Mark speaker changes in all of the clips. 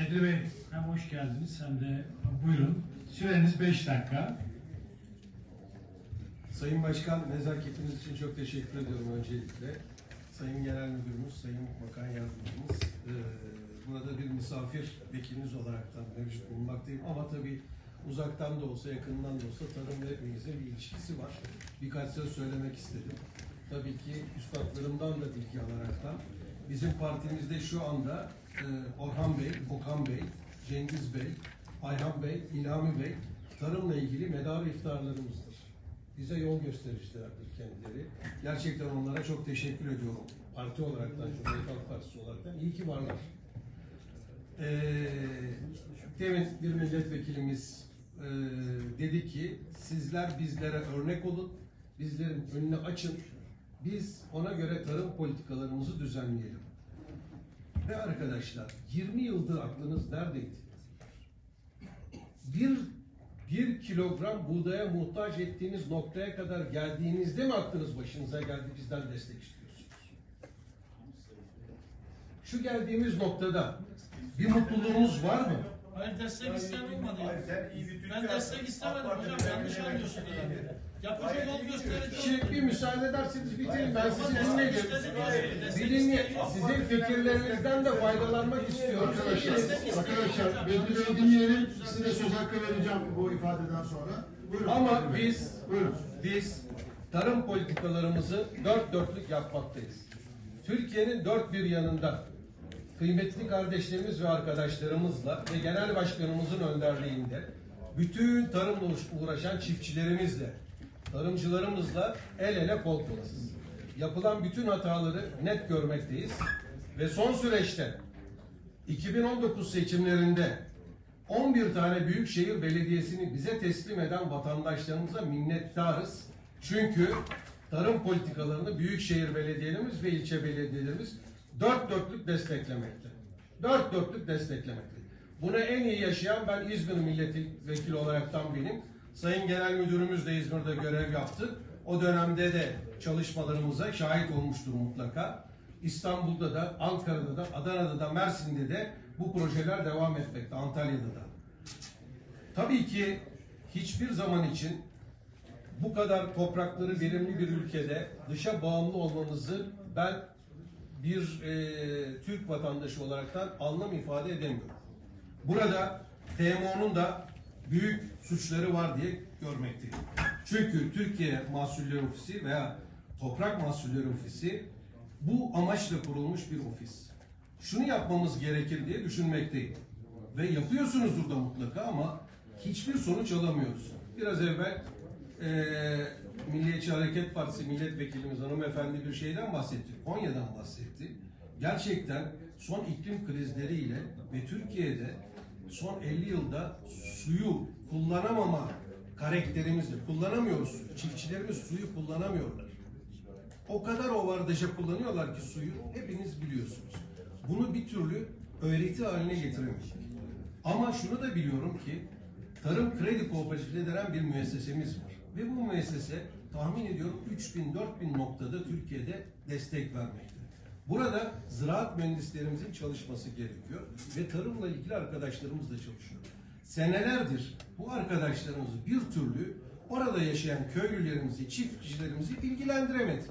Speaker 1: Bedri Bey hem hoş geldiniz hem de buyurun. Süreniz 5 dakika.
Speaker 2: Sayın Başkan, nezaketiniz için çok teşekkür ediyorum öncelikle. Sayın Genel Müdürümüz, Sayın Bakan Yardımcımız, eee, burada bir misafir vekiliniz olaraktan mevcut bulunmaktayım. Ama tabii uzaktan da olsa, yakından da olsa tarım ve hepimizin bir ilişkisi var. Birkaç söz söylemek istedim. Tabii ki üstadlarımdan da bilgi alaraktan bizim partimizde şu anda eee, Orhan Bey, Okan Bey, Cengiz Bey, Ayhan Bey, İlhami Bey tarımla ilgili medar iftarlarımızdır bize yol göstericilerdir kendileri. Gerçekten onlara çok teşekkür ediyorum. Parti olaraktan, Cumhuriyet Halk Partisi olaraktan iyi ki varlar. Ee, bir milletvekilimiz e, dedi ki sizler bizlere örnek olun, bizlerin önünü açın, biz ona göre tarım politikalarımızı düzenleyelim. Ve arkadaşlar 20 yıldır aklınız neredeydi? bir bir kilogram buğdaya muhtaç ettiğiniz noktaya kadar geldiğinizde mi aklınız başınıza geldi bizden destek istiyorsunuz? Şu geldiğimiz noktada bir mutluluğumuz var mı?
Speaker 3: Hayır destek isteyen olmadı.
Speaker 4: Hayır, sen iyi bir Türkçe
Speaker 3: Ben destek istemedim hocam yanlış anlıyorsun herhalde. Yapıcı yol gösterici
Speaker 2: Şimdi bir müsaade ederseniz bitireyim. Ben sizi dinledim.
Speaker 3: yok.
Speaker 2: sizin fikirlerinizden de faydalanmak istiyorum.
Speaker 1: Arkadaşlar, arkadaşlar Bey'i dinleyelim. Size söz hakkı vereceğim bu ifadeden sonra. Buyurun.
Speaker 2: Ama biz
Speaker 1: Buyurun.
Speaker 2: biz tarım politikalarımızı dört dörtlük yapmaktayız. Türkiye'nin dört bir yanında kıymetli kardeşlerimiz ve arkadaşlarımızla ve genel başkanımızın önderliğinde bütün tarımla uğraşan çiftçilerimizle, tarımcılarımızla el ele kol kolasız. Yapılan bütün hataları net görmekteyiz ve son süreçte 2019 seçimlerinde 11 tane büyükşehir belediyesini bize teslim eden vatandaşlarımıza minnettarız. Çünkü tarım politikalarını büyükşehir belediyelerimiz ve ilçe belediyelerimiz dört dörtlük desteklemekte. Dört dörtlük desteklemekte. Bunu en iyi yaşayan ben İzmir milletvekili olaraktan benim. Sayın Genel Müdürümüz de İzmir'de görev yaptı. O dönemde de çalışmalarımıza şahit olmuştur mutlaka. İstanbul'da da, Ankara'da da, Adana'da da, Mersin'de de bu projeler devam etmekte, Antalya'da da. Tabii ki hiçbir zaman için bu kadar toprakları verimli bir ülkede dışa bağımlı olmanızı ben bir e, Türk vatandaşı olaraktan anlam ifade edemiyorum. Burada TMO'nun da büyük suçları var diye görmekteyim. Çünkü Türkiye Mahsulleri Ofisi veya Toprak Mahsulleri Ofisi bu amaçla kurulmuş bir ofis. Şunu yapmamız gerekir diye düşünmekteyim. Ve yapıyorsunuzdur da mutlaka ama hiçbir sonuç alamıyoruz. Biraz evvel eee Milliyetçi Hareket Partisi milletvekilimiz hanımefendi bir şeyden bahsetti. Konya'dan bahsetti. Gerçekten son iklim krizleriyle ve Türkiye'de son 50 yılda suyu kullanamama karakterimizle kullanamıyoruz. Çiftçilerimiz suyu kullanamıyorlar. O kadar ovardaja kullanıyorlar ki suyu hepiniz biliyorsunuz. Bunu bir türlü öğreti haline getiremedik. Ama şunu da biliyorum ki Tarım Kredi Kooperatifi denen bir müessesemiz var. Ve bu müessese tahmin ediyorum 3000-4000 noktada Türkiye'de destek vermekte. Burada ziraat mühendislerimizin çalışması gerekiyor ve tarımla ilgili arkadaşlarımız da çalışıyor. Senelerdir bu arkadaşlarımız bir türlü orada yaşayan köylülerimizi, çiftçilerimizi bilgilendiremedi.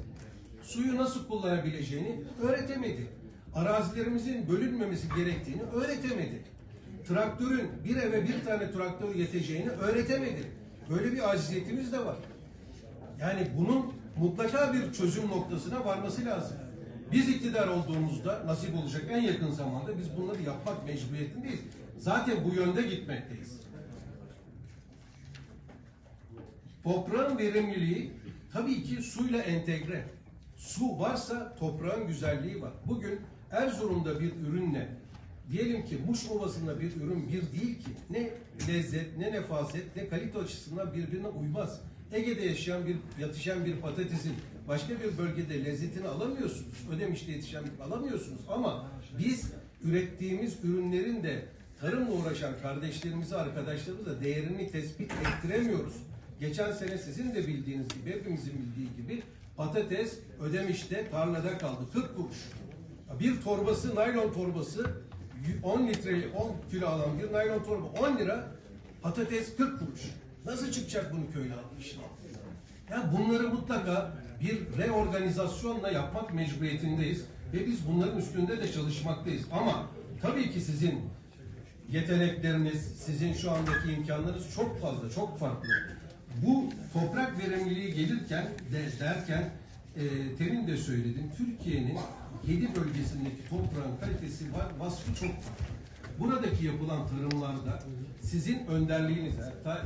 Speaker 2: Suyu nasıl kullanabileceğini öğretemedi. Arazilerimizin bölünmemesi gerektiğini öğretemedi. Traktörün bir eve bir tane traktör yeteceğini öğretemedi. Böyle bir aciziyetimiz de var. Yani bunun mutlaka bir çözüm noktasına varması lazım. Biz iktidar olduğumuzda nasip olacak en yakın zamanda biz bunları yapmak mecburiyetindeyiz. Zaten bu yönde gitmekteyiz. Toprağın verimliliği tabii ki suyla entegre. Su varsa toprağın güzelliği var. Bugün Erzurum'da bir ürünle diyelim ki Muş Ovası'nda bir ürün bir değil ki. Ne lezzet, ne nefaset, ne kalite açısından birbirine uymaz. Ege'de yaşayan bir, yatışan bir patatesin başka bir bölgede lezzetini alamıyorsunuz. Ödemiş'te yetişen alamıyorsunuz. Ama biz ürettiğimiz ürünlerin de tarımla uğraşan kardeşlerimize, arkadaşlarımıza değerini tespit ettiremiyoruz. Geçen sene sizin de bildiğiniz gibi, hepimizin bildiği gibi patates Ödemiş'te tarlada kaldı. 40 kuruş. Bir torbası, naylon torbası 10 litre 10 kilo alan bir naylon torba 10 lira patates 40 kuruş. Nasıl çıkacak bunu köylü halkı işine? Ya bunları mutlaka bir reorganizasyonla yapmak mecburiyetindeyiz ve biz bunların üstünde de çalışmaktayız. Ama tabii ki sizin yetenekleriniz, sizin şu andaki imkanlarınız çok fazla, çok farklı. Bu toprak verimliliği gelirken de, derken e, temin de söyledim. Türkiye'nin 7 bölgesindeki toprağın kalitesi var, vasfı çok farklı. Buradaki yapılan tarımlarda sizin önderliğinizle, hatta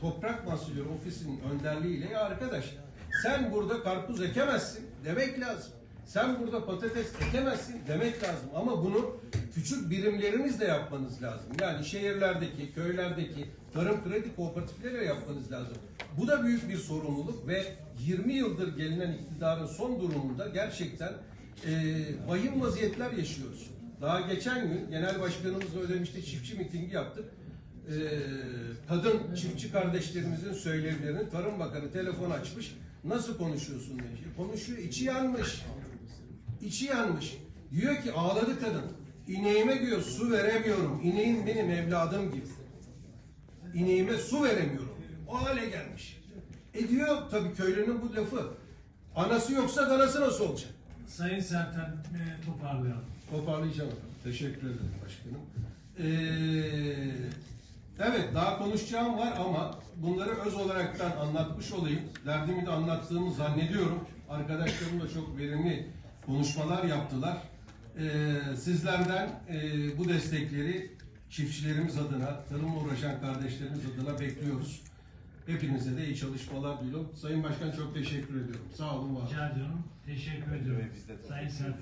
Speaker 2: Toprak Mahsulleri Ofisi'nin önderliğiyle ya arkadaş sen burada karpuz ekemezsin demek lazım. Sen burada patates ekemezsin demek lazım. Ama bunu küçük birimlerinizle yapmanız lazım. Yani şehirlerdeki, köylerdeki tarım kredi kooperatifleriyle yapmanız lazım. Bu da büyük bir sorumluluk ve 20 yıldır gelinen iktidarın son durumunda gerçekten e, vahim vaziyetler yaşıyoruz. Daha geçen gün genel başkanımızla ödemişte çiftçi mitingi yaptık e, kadın çiftçi kardeşlerimizin söylevlerini Tarım Bakanı telefon açmış. Nasıl konuşuyorsun demiş. E, konuşuyor içi yanmış. İçi yanmış. Diyor ki ağladı kadın. İneğime diyor su veremiyorum. İneğim benim evladım gibi. İneğime su veremiyorum. O hale gelmiş. E diyor tabii köylünün bu lafı. Anası yoksa danası nasıl olacak?
Speaker 1: Sayın Serten e, toparlayalım.
Speaker 2: Toparlayacağım. Teşekkür ederim başkanım. Ee, evet daha konuşacağım var ama bunları öz olaraktan anlatmış olayım. Derdimi de anlattığımı zannediyorum. Arkadaşlarım da çok verimli konuşmalar yaptılar. Ee, sizlerden e, bu destekleri çiftçilerimiz adına, tarımla uğraşan kardeşlerimiz adına bekliyoruz. Hepinize de iyi çalışmalar diliyorum. Sayın Başkan çok teşekkür ediyorum. Sağ olun, var olun.
Speaker 1: Rica ediyorum. Teşekkür ediyorum. Sayın Serten.